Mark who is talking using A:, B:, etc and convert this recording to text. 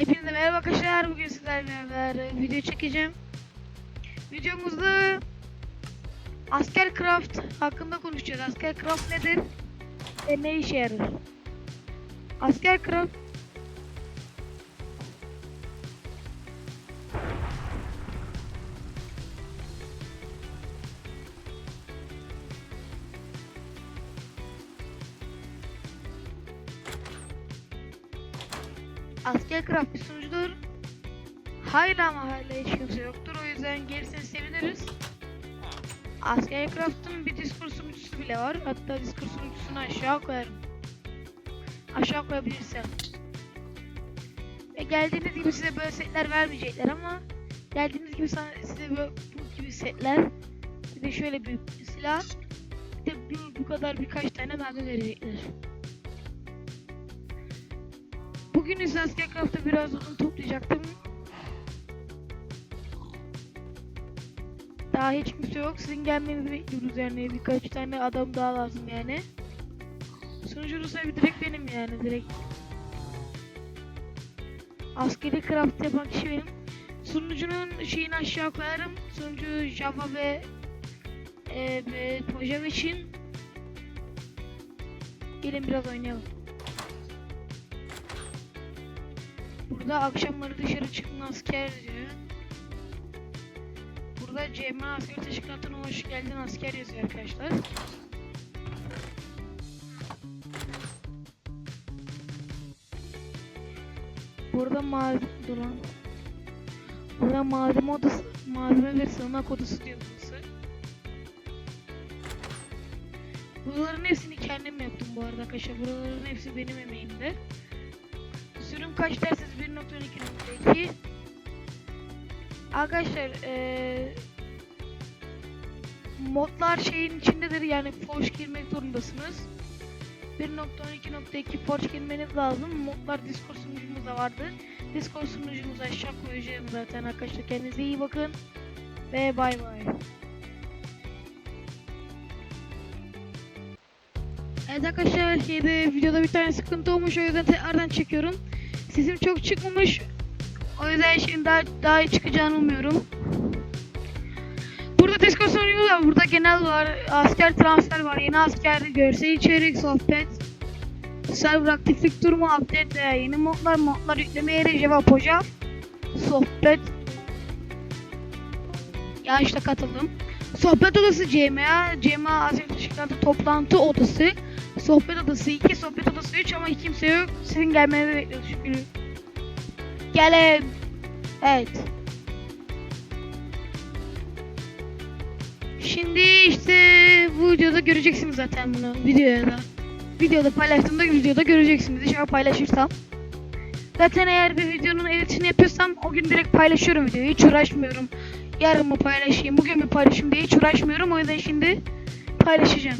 A: Hepinize merhaba arkadaşlar. Bugün sizlerle beraber video çekeceğim. Videomuzda Askercraft hakkında konuşacağız. Askercraft nedir? Ve ne işe yarar? Askercraft Askercraft bir sunucudur. Hala ama hala hiç kimse yoktur. O yüzden gerisini seviniriz. Askercraft'ın bir Discord sunucusu bile var. Hatta Discord sunucusunu aşağı koyarım. Aşağı koyabilirsem. Ve geldiğiniz gibi size böyle setler vermeyecekler ama geldiğiniz gibi sana, size böyle bu gibi setler bir de şöyle bir silah bir de bu, bu kadar birkaç tane mermi verecekler. Bugün ise Askercraft'ta biraz odun toplayacaktım. Daha hiç kimse yok. Sizin gelmenizi bekliyoruz yani. Birkaç tane adam daha lazım yani. Sunucunun sahibi direkt benim yani direkt. Askeri craft yapan kişi benim. Sunucunun şeyini aşağı koyarım. Sunucu Java ve e, ve Pojam için gelin biraz oynayalım. Burada akşamları dışarı çıkma asker. Burada CM asker teşkilatına hoş geldin asker yazıyor arkadaşlar. Burada malzeme duran. Burada malzeme odası, malzeme ve sığınak odası diyor burası. Buraların hepsini kendim yaptım bu arada arkadaşlar. Buraların hepsi benim emeğimde. Sürüm kaç derseniz 1.12.2 Arkadaşlar eee modlar şeyin içindedir yani forge girmek zorundasınız. 1.12.2 forge girmeniz lazım. Modlar Discord sunucumuzda vardır. Discord sunucumuzu aşağı koyacağım zaten arkadaşlar. Kendinize iyi bakın. Ve bay bay. Evet arkadaşlar şeyde videoda bir tane sıkıntı olmuş o yüzden tekrardan çekiyorum. Sesim çok çıkmamış. O yüzden şimdi daha, daha iyi çıkacağını umuyorum. Burada Discord sunucumuz var. Burada genel var. Asker transfer var. Yeni asker görsel içerik, sohbet. Server aktiflik durumu, update veya yeni modlar, modlar yükleme yeri, cevap hoca. Sohbet. Ya işte katıldım. Sohbet odası CMA, CMA asker teşkilatı toplantı odası. Sohbet odası 2, sohbet odası 3 ama kimse yok. Sizin gelmenizi bekliyoruz şükür. Gelin. Evet. Şimdi işte bu videoda göreceksiniz zaten bunu videoya da. Videoda paylaştığımda videoda göreceksiniz. İnşallah paylaşırsam. Zaten eğer bir videonun editini yapıyorsam o gün direkt paylaşıyorum videoyu. Hiç uğraşmıyorum. Yarın mı paylaşayım, bugün mü paylaşayım diye hiç uğraşmıyorum. O yüzden şimdi paylaşacağım.